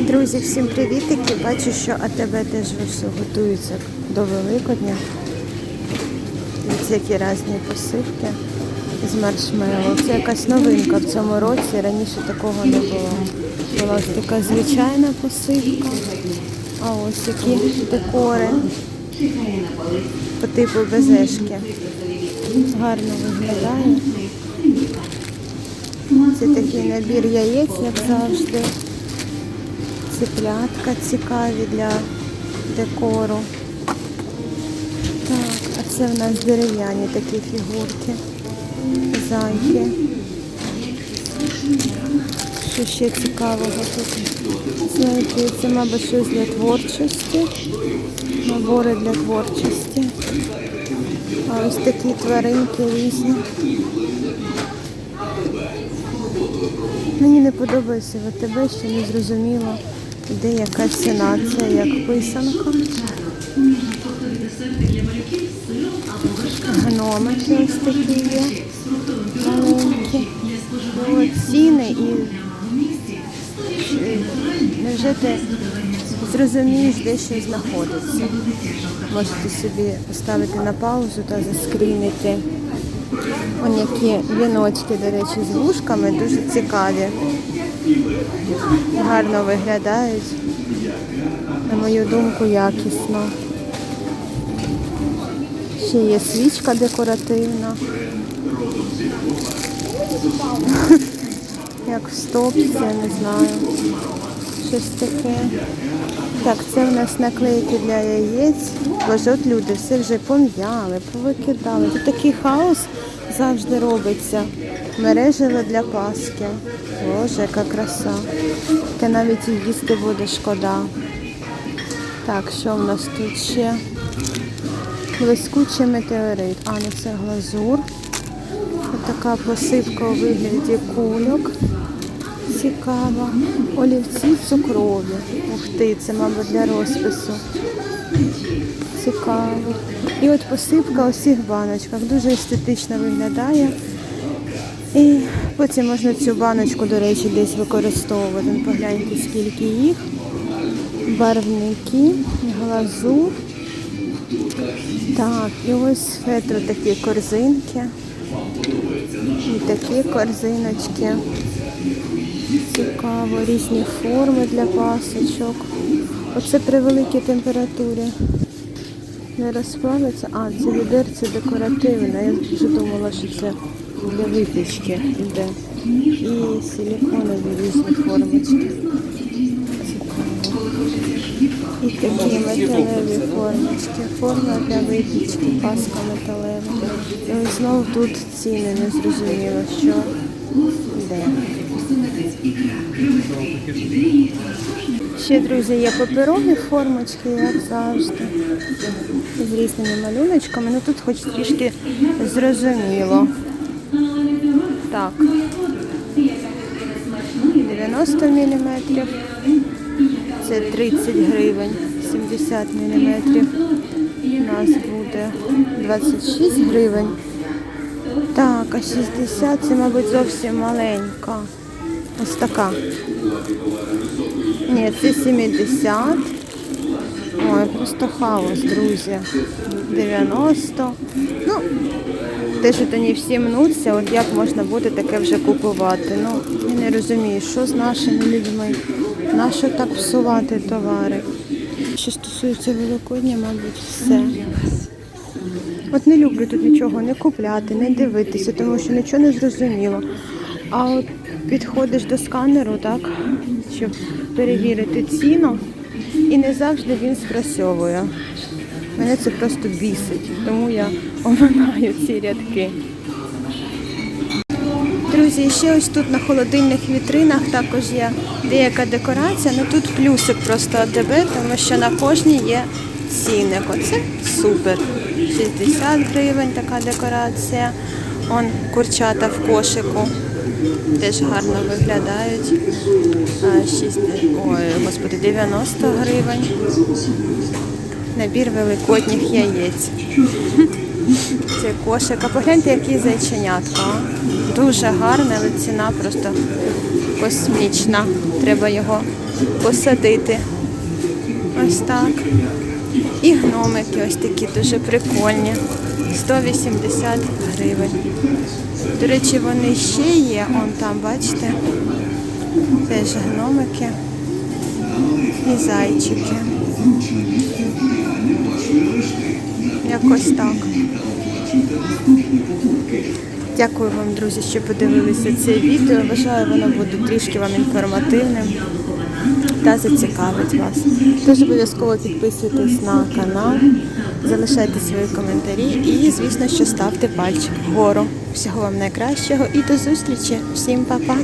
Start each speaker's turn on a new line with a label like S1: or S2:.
S1: Друзі, всім привітики! Бачу, що АТБ теж все готується до Великодня. Дивіться, різні посипки з маршмеллоу. Це якась новинка в цьому році. Раніше такого не було. Була така звичайна посипка. А ось які декори по типу безешки. Гарно виглядає. Це такий набір яєць, як завжди. Циплятка цікаві для декору. Так, а це в нас дерев'яні такі фігурки. Зайки. Що ще цікавого тут? Знаєте, це, мабуть, щось для творчості. Набори для творчості. А ось такі тваринки різні. Мені не подобається ВТБ, що не зрозуміло, де яка ціна. Це як писанка. Гномики ось такі є. Маленькі. Ну, ціни і невже ти зрозумієш, де щось знаходиться. Можете собі поставити на паузу та заскрінити. Вон які віночки, до речі, з вушками дуже цікаві. Гарно виглядають. На мою думку, якісно. Ще є свічка декоративна. Як в стопці, не знаю. Щось таке. Так, це в нас наклейки для яєць. Боже, от люди все вже пом'яли, повикидали. Тут такий хаос завжди робиться. Мережево для Паски. Боже, яка краса. Та навіть і їсти буде шкода. Так, що в нас тут ще? Блискучий метеорит. А, ну це глазур. Ось така посипка у вигляді кульок. Цікава. Олівці цукрові. Ух ти, це, мабуть, для розпису. Цікаво. І от посипка у всіх баночках. Дуже естетично виглядає. І потім можна цю баночку, до речі, десь використовувати. Ну, Погляньте, скільки їх. Барвники, глазур. Так, і ось фетро такі корзинки. І такі корзиночки. Цікаво, різні форми для пасочок. Оце при великій температурі. Не розплавиться. А, це відерце декоративне. Я вже думала, що це для випічки йде. І силіконові різні формочки. І такі металеві формочки. Форма для випічки, паска металева. І ось знову тут ціни не зрозуміло, що де. Ще, друзі, є паперові формочки, як завжди. З різними малюночками. Ну тут хоч трішки зрозуміло. Так. 90 мм. Це 30 гривень, 70 мм. У нас буде 26 гривень. Так, а 60 це, мабуть, зовсім маленька. Ось така. Ні, це 70. Ой, просто хаос, друзі. 90. Ну, те, що то не всі мнуться, от як можна буде таке вже купувати. Ну, я не розумію, що з нашими людьми. Нащо так псувати товари? Що стосується Великодня, мабуть, все. От не люблю тут нічого не купляти, не дивитися, тому що нічого не зрозуміло. А от підходиш до сканеру, так, щоб перевірити ціну, і не завжди він спрацьовує. Мене це просто бісить, тому я оминаю ці рядки. Друзі, ще ось тут на холодильних вітринах також є деяка декорація. Ну тут плюсик просто АТБ, тому що на кожній є цінник. Оце супер. 60 гривень така декорація. Он курчата в кошику. Теж гарно виглядають. А, 6, ой, господи, 90 гривень. Набір великодніх яєць. Це кошик. А погляньте, які зайченятка. Дуже гарне, але ціна просто космічна. Треба його посадити. Ось так. І гномики ось такі дуже прикольні. 180 гривень. До речі, вони ще є, он там, бачите? Теж гномики і зайчики. Якось так. Дякую вам, друзі, що подивилися це відео. Вважаю, воно буде трішки вам інформативним та зацікавить вас. Тож обов'язково підписуйтесь на канал, залишайте свої коментарі і, звісно, що ставте пальчик вгору. Всього вам найкращого і до зустрічі. Всім па-па!